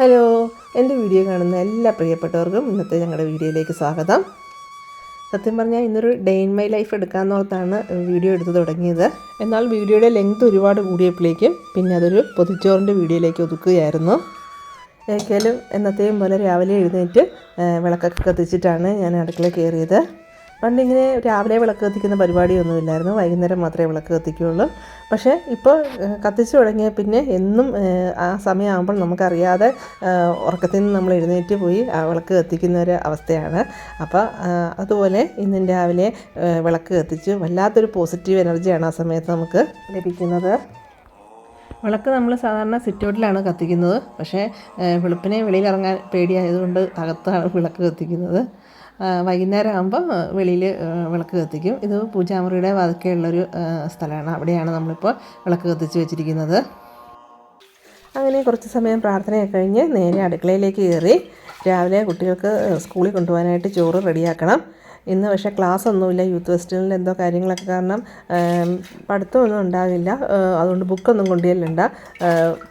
Hello എന്റെ video കാണുന്ന എല്ലാ പ്രിയപ്പെട്ടവർക്കും ഇന്നത്തെ ഞങ്ങളുടെ വീഡിയോയിലേക്ക് സ്വാഗതം. സത്യം പറഞ്ഞാൽ ഇന്നൊരു ഡേ ഇൻ മൈ ലൈഫ് എടുക്കാമെന്നോർത്താണ് വീഡിയോ എടുത്ത് തുടങ്ങിയത്. എന്നാൽ വീഡിയോയുടെ ലെങ്ത് ഒരുപാട് കൂടിയപ്പോഴേക്കും പിന്നെ അതൊരു പൊതിച്ചോറിന്റെ വീഡിയോയിലേക്ക് ഒതുക്കുകയായിരുന്നു. ഏക്കാലും എന്നത്തെയും പോലെ രാവിലെ എഴുന്നേറ്റ് വിളക്കൊക്കെ കത്തിച്ചിട്ടാണ് ഞാൻ അടുക്കള കയറിയത്. പണ്ടിങ്ങനെ രാവിലെ വിളക്ക് കത്തിക്കുന്ന പരിപാടിയൊന്നുമില്ലായിരുന്നു. വൈകുന്നേരം മാത്രമേ വിളക്ക് കത്തിക്കുകയുള്ളൂ പക്ഷേ ഇപ്പോൾ കത്തിച്ചു തുടങ്ങിയ പിന്നെ എന്നും ആ, സമയമാകുമ്പോൾ നമുക്കറിയാതെ ഉറക്കത്തിൽ നിന്ന് നമ്മൾ എഴുന്നേറ്റ് പോയി ആ വിളക്ക് കത്തിക്കുന്ന ഒരു അവസ്ഥയാണ്. അപ്പോൾ അതുപോലെ ഇന്നും രാവിലെ വിളക്ക് കത്തിച്ചു വല്ലാത്തൊരു പോസിറ്റീവ് എനർജിയാണ് ആ സമയത്ത് നമുക്ക് ലഭിക്കുന്നത്. വിളക്ക് നമ്മൾ സാധാരണ സിറ്റൗട്ടിലാണ് കത്തിക്കുന്നത്. പക്ഷേ വെളുപ്പിനെ വെളിയിൽ ഇറങ്ങാൻ പേടിയായതുകൊണ്ട് അകത്താണ് വിളക്ക് കത്തിക്കുന്നത്. വൈകുന്നേരം ആകുമ്പോൾ വെളിയിൽ വിളക്ക് കത്തിക്കും. ഇത് പൂജാമുറിയുടെ വതക്കെയുള്ളൊരു സ്ഥലമാണ്. അവിടെയാണ് നമ്മളിപ്പോൾ വിളക്ക് കത്തിച്ച് വെച്ചിരിക്കുന്നത്. അങ്ങനെ കുറച്ച് സമയം പ്രാർത്ഥനയൊക്കെ കഴിഞ്ഞ് നേരെ അടുക്കളയിലേക്ക് കയറി രാവിലെ കുട്ടികൾക്ക് സ്കൂളിൽ കൊണ്ടുപോകാനായിട്ട് ചോറ് റെഡിയാക്കണം. ഇന്ന് പക്ഷേ ക്ലാസ് ഒന്നുമില്ല യൂത്ത് ഫെസ്റ്റിവലിന്റെ എന്തോ കാര്യങ്ങളൊക്കെ കാരണം പഠിത്തമൊന്നും ഉണ്ടാകില്ല അതുകൊണ്ട് ബുക്കൊന്നും കൊണ്ടുചെല്ലണ്ട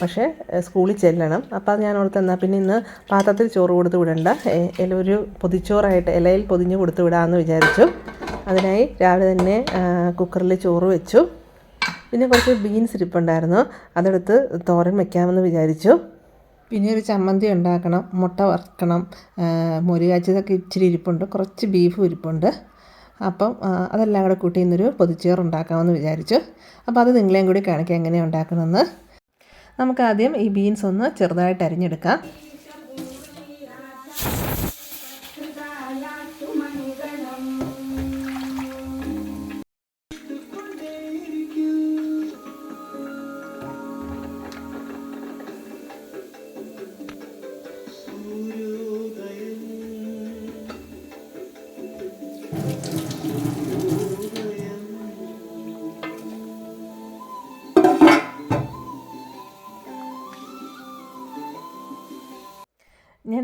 പക്ഷേ സ്കൂളിൽ ചെല്ലണം. അപ്പോൾ ഞാൻ ഓർത്ത് എന്നാൽ പിന്നെ ഇന്ന് പാത്രത്തിൽ ചോറ് കൊടുത്ത് വിടണ്ട. ഇല ഒരു പൊതിച്ചോറായിട്ട് ഇലയിൽ പൊതിഞ്ഞ് കൊടുത്ത് വിടാമെന്ന് വിചാരിച്ചു. അതിനായി രാവിലെ തന്നെ കുക്കറിൽ ചോറ് വെച്ചു. പിന്നെ കുറച്ച് ബീൻസ് ഇരിപ്പുണ്ടായിരുന്നു. അതെടുത്ത് തോരൻ വെക്കാമെന്ന് വിചാരിച്ചു. പിന്നെ ഒരു ചമ്മന്തി ഉണ്ടാക്കണം മുട്ട വറുക്കണം മുരുകാച്ചതൊക്കെ ഇച്ചിരി ഇരിപ്പുണ്ട് കുറച്ച് ബീഫ് ഇരിപ്പുണ്ട്. അപ്പം അതെല്ലാം കൂടെ കൂട്ടി ഇന്നൊരു പൊതിച്ചോറ് ഉണ്ടാക്കാമെന്ന് വിചാരിച്ചു. അപ്പോൾ അത് നിങ്ങളെയും കൂടി കാണിക്കാം എങ്ങനെയാണ് ഉണ്ടാക്കണമെന്ന് നമുക്കാദ്യം ഈ ബീൻസ് ഒന്ന് ചെറുതായിട്ട് അരിഞ്ഞെടുക്കാം.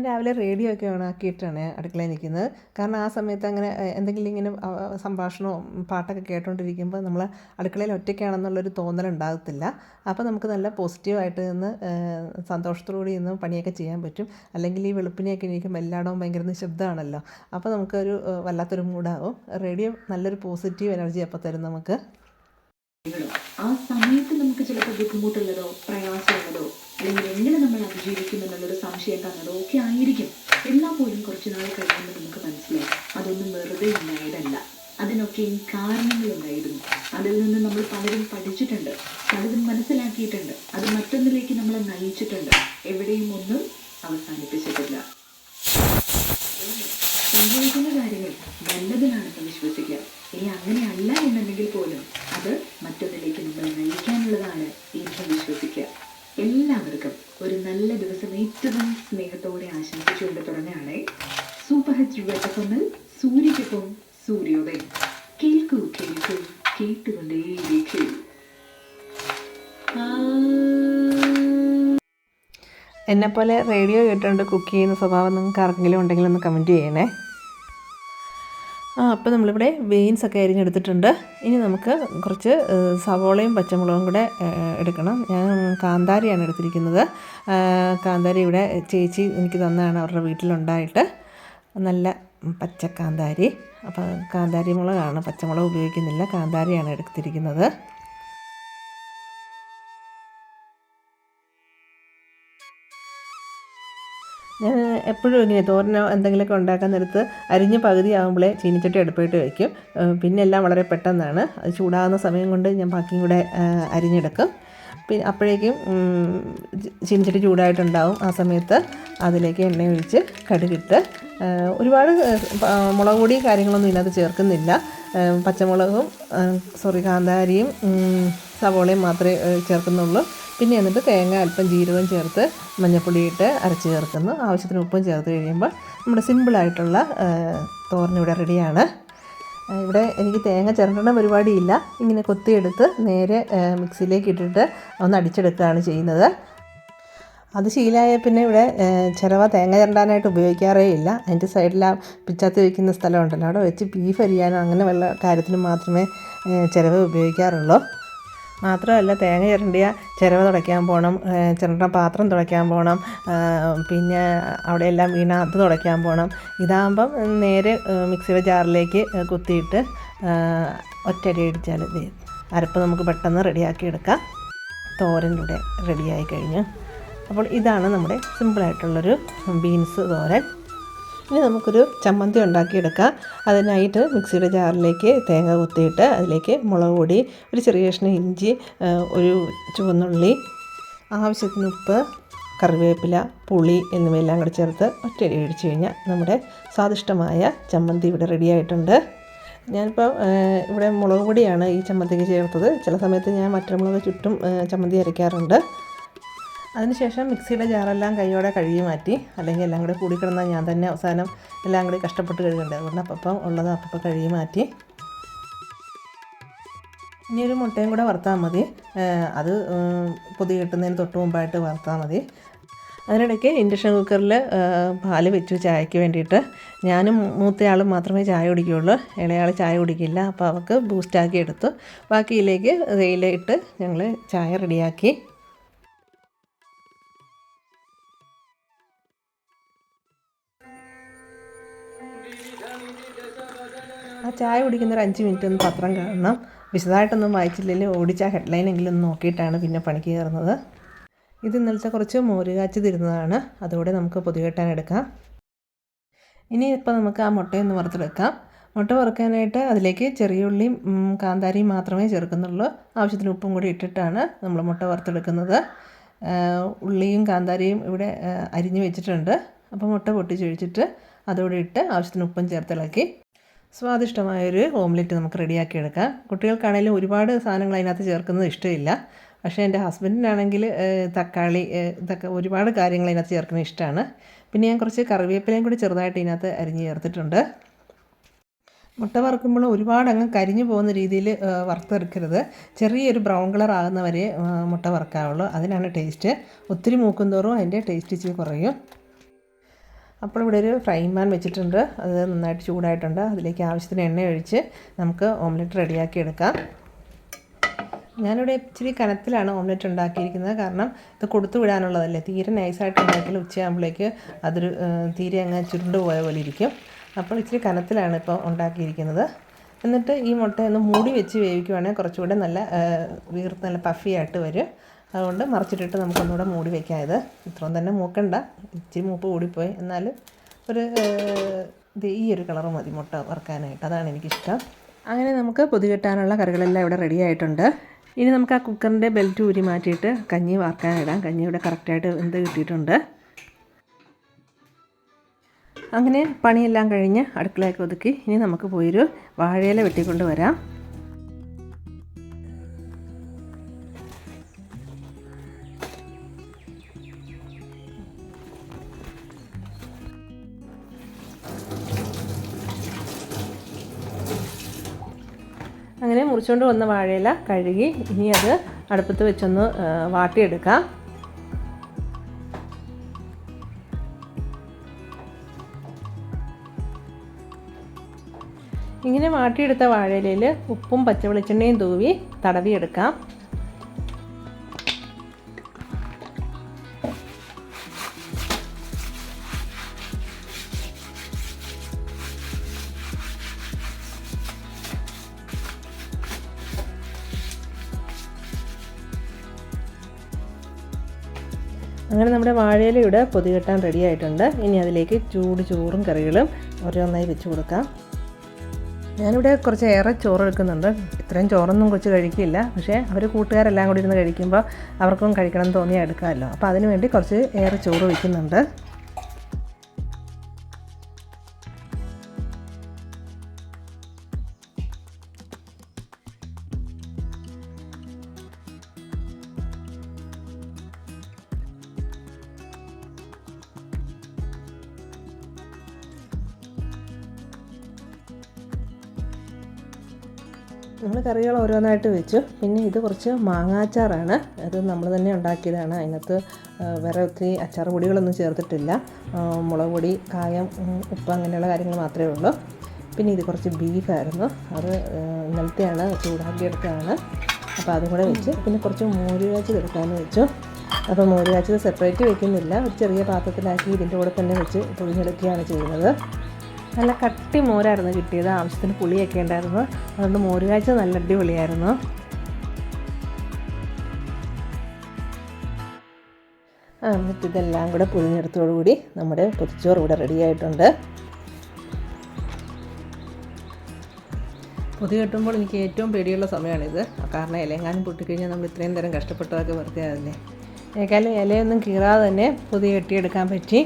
രാവിലെ റേഡിയോ ഒക്കെ ഓണാക്കിയിട്ടാണ് അടുക്കളയിൽ നിൽക്കുന്നത്. കാരണം ആ സമയത്ത് അങ്ങനെ എന്തെങ്കിലും ഇങ്ങനെ സംഭാഷണവും പാട്ടൊക്കെ കേട്ടുകൊണ്ടിരിക്കുമ്പോൾ നമ്മൾ അടുക്കളയിൽ ഒറ്റയ്ക്കാണെന്നുള്ളൊരു തോന്നൽ ഉണ്ടാകത്തില്ല. അപ്പോൾ നമുക്ക് നല്ല പോസിറ്റീവായിട്ട് നിന്ന് സന്തോഷത്തോടുകൂടി നിന്ന് പണിയൊക്കെ ചെയ്യാൻ പറ്റും. അല്ലെങ്കിൽ ഈ വെളുപ്പിനെയൊക്കെ ഇരിക്കുമ്പോൾ എല്ലായിടവും ഭയങ്കര നിശബ്ദമാണല്ലോ. അപ്പോൾ നമുക്കൊരു വല്ലാത്തൊരു മൂഡാവും. റേഡിയോ നല്ലൊരു പോസിറ്റീവ് എനർജി അപ്പോൾ തരും നമുക്ക്. ആ സമയത്ത് നമുക്ക് ചിലപ്പോൾ ബുദ്ധിമുട്ടുള്ളതോ പ്രയാസമുള്ളതോ അല്ലെങ്കിൽ എങ്ങനെ നമ്മൾ അതിജീവിക്കും എന്നുള്ളൊരു സംശയം തന്നത് ഓക്കെ ആയിരിക്കും. എന്നാൽ പോലും കുറച്ച് നാൾ കഴിയുമ്പോൾ നമുക്ക് മനസ്സിലായി അതൊന്നും വെറുതെ ഉണ്ടായതല്ല. അതിനൊക്കെയും കാരണങ്ങളുണ്ടായിരുന്നു അതിൽ നിന്ന് നമ്മൾ പലരും പഠിച്ചിട്ടുണ്ട്. പലരും മനസ്സിലാക്കിയിട്ടുണ്ട്. അത് മറ്റൊന്നിലേക്ക് നമ്മളെ നയിച്ചിട്ടുണ്ട്. എവിടെയും ഒന്നും അവസാനിപ്പിച്ചിട്ടില്ല. സംഭവിക്കുന്ന കാര്യങ്ങൾ നല്ലതിനാണെന്ന് വിശ്വസിക്കുക. ഇനി അങ്ങനെയല്ല എന്നുണ്ടെങ്കിൽ പോലും അത് മറ്റൊന്നിലേക്ക് നമ്മളെ നയിക്കാനുള്ളതാണ്. എന്നെപ്പോലെ റേഡിയോ കേട്ടുകൊണ്ട് കുക്ക് ചെയ്യുന്ന സ്വഭാവം നിങ്ങൾക്ക് ആർക്കെങ്കിലും ഉണ്ടെങ്കിൽ ഒന്ന് കമന്റ് ചെയ്യണേ. ആ അപ്പോൾ നമ്മളിവിടെ ബീൻസ് ഒക്കെ അരിഞ്ഞെടുത്തിട്ടുണ്ട്. ഇനി നമുക്ക് കുറച്ച് സവോളയും പച്ചമുളകും കൂടെ എടുക്കണം. ഞാൻ കാന്താരിയാണ് എടുത്തിരിക്കുന്നത്. കാന്താരി ഇവിടെ ചേച്ചി എനിക്ക് തന്നതാണ് അവരുടെ വീട്ടിലുണ്ടായിട്ട്. നല്ല പച്ച കാന്താരി. അപ്പോൾ കാന്താരി മുളകാണ് പച്ചമുളക് ഉപയോഗിക്കുന്നില്ല കാന്താരിയാണ് എടുത്തിരിക്കുന്നത്. ഞാൻ എപ്പോഴും ഇങ്ങനെ തോരനോ എന്തെങ്കിലുമൊക്കെ ഉണ്ടാക്കാൻ നേരത്ത് അരിഞ്ഞ് പകുതി ആകുമ്പോഴേ ചീനിച്ചട്ടി അടുപ്പിട്ട് വയ്ക്കും. പിന്നെ എല്ലാം വളരെ പെട്ടെന്നാണ്. അത് ചൂടാകുന്ന സമയം കൊണ്ട് ഞാൻ ബാക്കിയും കൂടെ അരിഞ്ഞെടുക്കും. പിന്നെ അപ്പോഴേക്കും ചീനിച്ചട്ടി ചൂടായിട്ടുണ്ടാവും. ആ സമയത്ത് അതിലേക്ക് എണ്ണ ഒഴിച്ച് കടുകിട്ട് ഒരുപാട് മുളക് പൊടി കാര്യങ്ങളൊന്നും ഇതിനകത്ത് ചേർക്കുന്നില്ല. പച്ചമുളകും സോറി കാന്താരിയും സവോളയും മാത്രമേ ചേർക്കുന്നുള്ളൂ. പിന്നെ എന്നിട്ട് തേങ്ങ അല്പം ജീരകം ചേർത്ത് മഞ്ഞൾപ്പൊടിയിട്ട് അരച്ച് ചേർക്കുന്നു. ആവശ്യത്തിന് ഉപ്പും ചേർത്ത് കഴിയുമ്പോൾ നമ്മുടെ സിമ്പിളായിട്ടുള്ള തോരൻ ഇവിടെ റെഡിയാണ് ഇവിടെ എനിക്ക് തേങ്ങ ചിരണ്ടണ പരിപാടിയില്ല. ഇങ്ങനെ കൊത്തിയെടുത്ത് നേരെ മിക്സിയിലേക്ക് ഇട്ടിട്ട് ഒന്ന് അടിച്ചെടുക്കുകയാണ് ചെയ്യുന്നത്. അത് ശീലമായ പിന്നെ ഇവിടെ ചിലവ തേങ്ങ ചിരണ്ടാനായിട്ട് ഉപയോഗിക്കാറേ ഇല്ല. അതിന്റെ സൈഡിൽ ആ പിച്ചാത്തി വയ്ക്കുന്ന സ്ഥലമുണ്ടല്ലോ അവിടെ വെച്ച് ബീഫ് അരിയാനോ അങ്ങനെ വല്ല കാര്യത്തിനും മാത്രമേ ചിലവ് ഉപയോഗിക്കാറുള്ളൂ. മാത്രമല്ല തേങ്ങ ചിരണ്ടിയ ചിരവ തുടയ്ക്കാൻ പോകണം ചിരണ്ട പാത്രം തുടയ്ക്കാൻ പോകണം പിന്നെ അവിടെയെല്ലാം വീണ അത് തുടയ്ക്കാൻ പോകണം ഇതാകുമ്പം നേരെ മിക്സിയുടെ ജാറിലേക്ക് കുത്തിയിട്ട് ഒറ്റടി അടിച്ചാൽ അരപ്പ് നമുക്ക് പെട്ടെന്ന് റെഡിയാക്കി എടുക്കാം. തോരൻ റെഡിയായി കഴിഞ്ഞു. അപ്പോൾ ഇതാണ് നമ്മുടെ സിമ്പിളായിട്ടുള്ളൊരു ബീൻസ് തോരൻ. ഇനി നമുക്കൊരു ചമ്മന്തി ഉണ്ടാക്കിയെടുക്കാം. അതിനായിട്ട് മിക്സിയുടെ ജാറിലേക്ക് തേങ്ങ കുത്തിയിട്ട് അതിലേക്ക് മുളക് പൊടി ഒരു ചെറിയ കഷ്ണം ഇഞ്ചി ഒരു ചുവന്നുള്ളി ആവശ്യത്തിന് ഉപ്പ് കറിവേപ്പില പുളി എന്നിവയെല്ലാം കൂടി ചേർത്ത് ഒറ്റയടി അടിച്ചു കഴിഞ്ഞാൽ നമ്മുടെ സ്വാദിഷ്ടമായ ചമ്മന്തി ഇവിടെ റെഡിയായിട്ടുണ്ട് ഞാനിപ്പോൾ ഇവിടെ മുളക് പൊടിയാണ് ഈ ചമ്മന്തിക്ക് ചേർത്തത്. ചില സമയത്ത് ഞാൻ മറ്റമുളക് ചുറ്റും ആ, ചമ്മന്തി അരയ്ക്കാറുണ്ട്. അതിനുശേഷം മിക്സിയുടെ ജാറെല്ലാം കൈയോടെ കഴുകി മാറ്റി അല്ലെങ്കിൽ എല്ലാം കൂടി കൂടി കിടന്നാൽ ഞാൻ തന്നെ അവസാനം എല്ലാം കൂടി കഷ്ടപ്പെട്ട് കഴുകണ്ടേ. അതുകൊണ്ട് അപ്പം ഉള്ളത് അപ്പം കഴുകി മാറ്റി. ഇനി ഒരു മുട്ടയും കൂടെ വറുത്താൽ മതി. അത് പൊതി കിട്ടുന്നതിന് തൊട്ട് മുമ്പായിട്ട് വറുത്താൽ മതി. അതിനിടയ്ക്ക് ഇൻഡക്ഷൻ കുക്കറിൽ പാൽ വെച്ചു ചായക്ക് വേണ്ടിയിട്ട് ഞാനും മൂത്തയാളും മാത്രമേ ചായ കുടിക്കുകയുള്ളൂ. ഇളയാൾ ചായ കുടിക്കില്ല. അപ്പോൾ അവൾക്ക് ബൂസ്റ്റാക്കി എടുത്തു. ബാക്കിയിലേക്ക് തേയില ഞങ്ങൾ ചായ റെഡിയാക്കി. ആ ചായ കുടിക്കുന്ന ഒരു അഞ്ച് മിനിറ്റ് ഒന്ന് പത്രം കാണണം. വിശദമായിട്ടൊന്നും വായിച്ചില്ലെങ്കിൽ ഓടിച്ച ഹെഡ്ലൈനെങ്കിലും ഒന്ന് നോക്കിയിട്ടാണ് പിന്നെ പണിക്ക് കയറുന്നത്. ഇത് ഇന്നലത്തെ കുറച്ച് മോര് കാച്ചി തരുന്നതാണ്. അതുകൂടെ നമുക്ക് പൊതുകെട്ടാൻ എടുക്കാം. ഇനി ഇപ്പോൾ നമുക്ക് ആ മുട്ടയൊന്ന് വറുത്തെടുക്കാം. മുട്ട വറുക്കാനായിട്ട് അതിലേക്ക് ചെറിയ ഉള്ളിയും കാന്താരിയും മാത്രമേ ചേർക്കുന്നുള്ളൂ. ആവശ്യത്തിന് ഉപ്പും കൂടി ഇട്ടിട്ടാണ് നമ്മൾ മുട്ട വറുത്തെടുക്കുന്നത്. ഉള്ളിയും കാന്താരിയും ഇവിടെ അരിഞ്ഞ് വെച്ചിട്ടുണ്ട്. അപ്പോൾ മുട്ട പൊട്ടിച്ചൊഴിച്ചിട്ട് അതോടെ ഇട്ട് ആവശ്യത്തിന് ഉപ്പും ചേർത്തിളക്കി. സ്വാദിഷ്ടമായൊരു ഓംലെറ്റ് നമുക്ക് റെഡിയാക്കി എടുക്കാം കുട്ടികൾക്കാണെങ്കിലും ഒരുപാട് സാധനങ്ങൾ അതിനകത്ത് ചേർക്കുന്നത് ഇഷ്ടമില്ല. പക്ഷേ എന്റെ ഹസ്ബൻഡിനാണെങ്കിൽ തക്കാളി തക്ക ഇതൊക്കെ ഒരുപാട് കാര്യങ്ങൾ അതിനകത്ത് ചേർക്കുന്നത് ഇഷ്ടമാണ്. പിന്നെ ഞാൻ കുറച്ച് കറിവേപ്പിലയും കൂടി ചെറുതായിട്ട് ഇതിനകത്ത് അരിഞ്ഞ് ചേർത്തിട്ടുണ്ട്. മുട്ട വറുക്കുമ്പോൾ ഒരുപാട് അങ്ങ് കരിഞ്ഞു പോകുന്ന രീതിയിൽ വറുത്തെടുക്കരുത്. ചെറിയൊരു ബ്രൗൺ കളർ ആകുന്നവരെ വരെ മുട്ട വറുക്കാവുള്ളൂ. അതിനാണ് ടേസ്റ്റ്. ഒത്തിരി മൂക്കുന്തോറും അതിന്റെ ടേസ്റ്റ് ഇച്ചിരി കുറയും. അപ്പോൾ ഇവിടെ ഒരു ഫ്രൈ പാൻ വെച്ചിട്ടുണ്ട്. അത് നന്നായിട്ട് ചൂടായിട്ടുണ്ട്. അതിലേക്ക് ആവശ്യത്തിന് എണ്ണ ഒഴിച്ച് നമുക്ക് ഓംലെറ്റ് റെഡിയാക്കി എടുക്കാം. ഞാനിവിടെ ഇച്ചിരി കനത്തിലാണ് ഓംലെറ്റ് ഉണ്ടാക്കിയിരിക്കുന്നത്. കാരണം ഇത് കൊടുത്തു വിടാനുള്ളതല്ലേ. തീരെ നൈസായിട്ട് ഉണ്ടാക്കിയാൽ ഉച്ചയാകുമ്പോഴേക്ക് അതൊരു തീരെ അങ്ങ് ചുരുണ്ട് പോയ പോലെ ഇരിക്കും. അപ്പോൾ ഇച്ചിരി കനത്തിലാണ് ഇപ്പോൾ ഉണ്ടാക്കിയിരിക്കുന്നത്. എന്നിട്ട് ഈ മുട്ട ഒന്ന് മൂടി വെച്ച് വേവിക്കുവാണെങ്കിൽ കുറച്ചുകൂടെ നല്ല വീർത്ത് നല്ല പഫിയായിട്ട് വരും. അതുകൊണ്ട് മറിച്ചിട്ടിട്ട് നമുക്കൊന്നുകൂടെ മൂടി വയ്ക്കാം ഇത് ഇത്രയും തന്നെ മൂക്കണ്ട. ഇച്ചിരി മൂപ്പ് കൂടിപ്പോയി. എന്നാൽ ഒരു ഇത് ഈ ഒരു കളർ മതി മുട്ട വറുക്കാനായിട്ട്. അതാണ് എനിക്കിഷ്ടം. അങ്ങനെ നമുക്ക് പൊതികെട്ടാനുള്ള കറികളെല്ലാം ഇവിടെ റെഡി ആയിട്ടുണ്ട്. ഇനി നമുക്ക് ആ കുക്കറിന്റെ ബെൽറ്റ് ഊരി മാറ്റിയിട്ട് കഞ്ഞി വാർക്കാനിടാം. കഞ്ഞി ഇവിടെ കറക്റ്റായിട്ട് എന്ത് കിട്ടിയിട്ടുണ്ട്. അങ്ങനെ പണിയെല്ലാം കഴിഞ്ഞ് അടുക്കളയൊക്കെ ഒതുക്കി. ഇനി നമുക്ക് പോയൊരു വാഴയില വെട്ടിക്കൊണ്ട് വരാം. അങ്ങനെ മുറിച്ചുകൊണ്ട് വന്ന വാഴയില കഴുകി ഇനി അത് അടുപ്പത്ത് വെച്ചൊന്ന് വാട്ടിയെടുക്കാം. ഇങ്ങനെ വാട്ടിയെടുത്ത വാഴയിലയിൽ ഉപ്പും പച്ചവെളിച്ചെണ്ണയും തൂവി തടവിയെടുക്കാം. അങ്ങനെ നമ്മുടെ വാഴയില ഇവിടെ പൊതികെട്ടാൻ റെഡി ആയിട്ടുണ്ട്. ഇനി അതിലേക്ക് ചൂട് ചോറും കറികളും ഓരോന്നായി വെച്ച് കൊടുക്കാം. ഞാനിവിടെ കുറച്ച് ഏറെ ചോറ് എടുക്കുന്നുണ്ട്. ഇത്രയും ചോറൊന്നും കൊച്ചു കഴിക്കില്ല. പക്ഷേ അവർ കൂട്ടുകാരെല്ലാം കൂടി ഇരുന്ന് കഴിക്കുമ്പോൾ അവർക്കും കഴിക്കണം എന്ന് തോന്നിയാൽ എടുക്കാമല്ലോ. അപ്പോൾ അതിനുവേണ്ടി കുറച്ച് ഏറെ ചോറ് വയ്ക്കുന്നുണ്ട് നമ്മൾ കറികൾ ഓരോന്നായിട്ട് വെച്ചു. പിന്നെ ഇത് കുറച്ച് മാങ്ങാച്ചാറാണ്. അത് നമ്മൾ തന്നെ ഉണ്ടാക്കിയതാണ്. അതിനകത്ത് വേറെ ഒത്തിരി അച്ചാർ പൊടികളൊന്നും ചേർത്തിട്ടില്ല. മുളക് പൊടി കായം ഉപ്പ് അങ്ങനെയുള്ള കാര്യങ്ങൾ മാത്രമേ ഉള്ളൂ. പിന്നെ ഇത് കുറച്ച് ബീഫായിരുന്നു അത് ഇന്നലത്തെയാണ് ചൂടാക്കിയെടുത്തതാണ് അപ്പോൾ അതും കൂടെ വെച്ച്. പിന്നെ കുറച്ച് മോര് കാച്ചി എടുക്കാമെന്ന് വെച്ചു. അപ്പോൾ മോര് കാച്ചത് സെപ്പറേറ്റ് വെക്കുന്നില്ല. ഒരു ചെറിയ പാത്രത്തിലാക്കി ഇതിന്റെ കൂടെ തന്നെ വെച്ച് പൊഴിഞ്ഞെടുക്കുകയാണ് ചെയ്യുന്നത്. നല്ല കട്ടി മോരായിരുന്നു കിട്ടിയത്. ആവശ്യത്തിന് പുളിയൊക്കെ ഉണ്ടായിരുന്നു. അതുകൊണ്ട് മോര് കാഴ്ച നല്ല അടിപൊളിയായിരുന്നു. എന്നിട്ട് ഇതെല്ലാം കൂടെ പുഴിഞ്ഞെടുത്തോടുകൂടി നമ്മുടെ പൊതിച്ചോറ് ഇവിടെ റെഡിയായിട്ടുണ്ട് പൊതി കെട്ടുമ്പോൾ എനിക്ക് ഏറ്റവും പേടിയുള്ള സമയമാണിത്. കാരണം ഇലയെങ്ങാനും പൊട്ടിക്കഴിഞ്ഞാൽ നമ്മൾ ഇത്രയും നേരം കഷ്ടപ്പെട്ടതൊക്കെ വെറുതെ അതിനെ ഏക്കാലും ഇലയൊന്നും കീറാതെ തന്നെ പൊതി കെട്ടിയെടുക്കാൻ പറ്റി.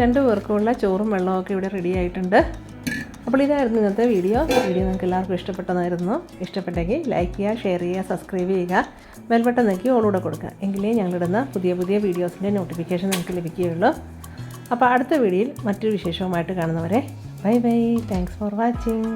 അങ്ങനെ രണ്ട് പേർക്കുള്ള ചോറും വെള്ളമൊക്കെ ഇവിടെ റെഡി ആയിട്ടുണ്ട്. അപ്പോൾ ഇതായിരുന്നു ഇന്നത്തെ വീഡിയോ വീഡിയോ നിങ്ങൾക്ക് എല്ലാവർക്കും ഇഷ്ടപ്പെട്ടതായിരുന്നു. ഇഷ്ടപ്പെട്ടെങ്കിൽ ലൈക്ക് ചെയ്യുക ഷെയർ ചെയ്യുക സബ്സ്ക്രൈബ് ചെയ്യുക. ബെൽബട്ടൺ നോക്കി ഓളൂടെ കൊടുക്കുക. എങ്കിലേ ഞങ്ങളിടുന്ന പുതിയ പുതിയ വീഡിയോസിന്റെ നോട്ടിഫിക്കേഷൻ നിങ്ങൾക്ക് ലഭിക്കുകയുള്ളൂ. അപ്പോൾ അടുത്ത വീഡിയോയിൽ മറ്റൊരു വിശേഷവുമായിട്ട് കാണുന്നവരെ bye bye thanks for watching